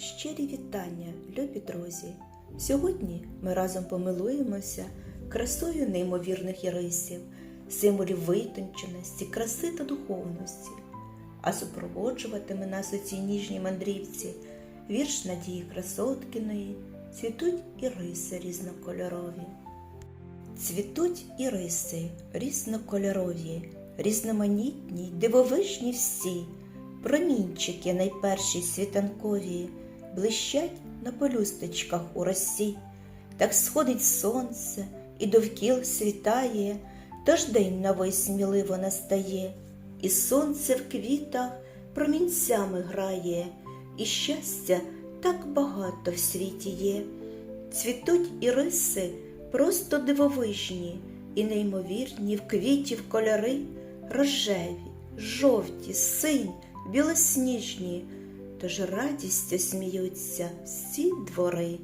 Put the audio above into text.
Щирі вітання, любі друзі! Сьогодні ми разом помилуємося красою неймовірних ірисів, символів витонченості, краси та духовності. А супроводжуватиме нас у цій ніжній мандрівці вірш Надії Красоткіної Цвітуть іриси різнокольорові. Цвітуть іриси різнокольорові, різноманітні, дивовижні всі, промінчики найперші світанкові, блищать на пелюсточках у росі. Так сходить сонце і довкіл світає, тож день новий сміливо настає, і сонце в квітах промінцями грає, і щастя так багато в світі є. Цвітуть іриси просто дивовижні і неймовірні в квітів кольори, рожеві, жовті, синь, білосніжні, тож радістю сміються всі двори.